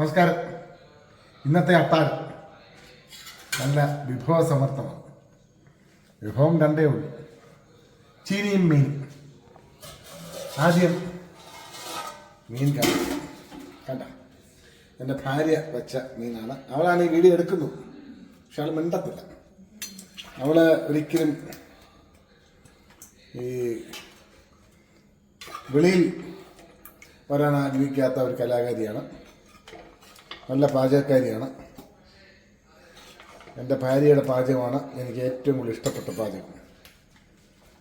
നമസ്കാരം. ഇന്നത്തെ അത്താഴം നല്ല വിഭവസമർത്ഥമാണ് വിഭവം രണ്ടേ ഉള്ളൂ. ചീനിയും മീൻ ആദ്യം മീൻ കണ്ട. കണ്ട. എന്റെ ഭാര്യ വെച്ച മീനാണ്. അവളാണ് ഈ വീഡിയോ എടുക്കുന്നത്. പക്ഷെ അവൾ മിണ്ടത്തില്ല. അവൾ ഒരിക്കലും ഈ വെളിയിൽ വരാൻ ആഗ്രഹിക്കാത്ത ഒരു കലാകാരിയാണ്. നല്ല പാചകക്കാരിയാണ്. എന്റെ ഭാര്യയുടെ പാചകമാണ് എനിക്ക് ഏറ്റവും കൂടുതൽ ഇഷ്ടപ്പെട്ട പാചകം.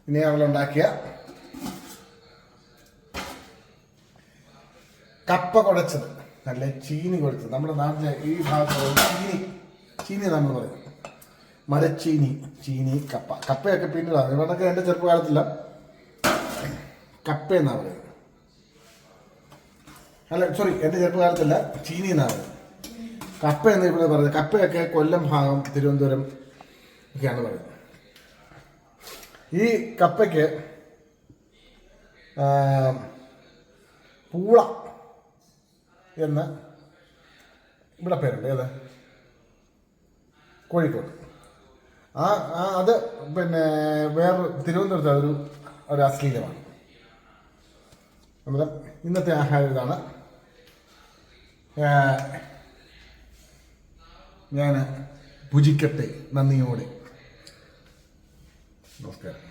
ഇനി അവളുണ്ടാക്കിയ കപ്പ കുഴച്ചത് നല്ല ചീനി കുഴച്ചത് നമ്മുടെ നാട്ടിലെ ഈ ഭാഗത്ത് ചീനി ചീനി നമ്മൾ പറയും. മരച്ചീനി ചീനി കപ്പ. കപ്പയൊക്കെ പിന്നീടാണ് ഇവിടെയൊക്കെ എന്റെ ചെറുപ്പകാലത്തില്ല കപ്പ എന്നാണ് പറയുന്നത്. അല്ല സോറി എന്റെ ചെറുപ്പകാലത്തല്ല ചീനി എന്നാണ് പറയുന്നത്. കപ്പ എന്ന് പറയുന്നത് കപ്പയൊക്കെ കൊല്ലം ഭാഗം തിരുവനന്തപുരം ഒക്കെയാണ് പറയുന്നത്. ഈ കപ്പയ്ക്ക് പൂള എന്ന് ഇവിടെ പേരുണ്ട്. ഏത്? കോഴിക്കോട്. ആ ആ അത് പിന്നെ വേറെ തിരുവനന്തപുരത്ത് അതൊരു ഒരു അശ്ലീലമാണ്. അന്നേരം ഇന്നത്തെ ആഹാരം ഇതാണ്. ഞാൻ ഭുജിക്കട്ടെ നന്ദിയോടെ. നമസ്കാരം.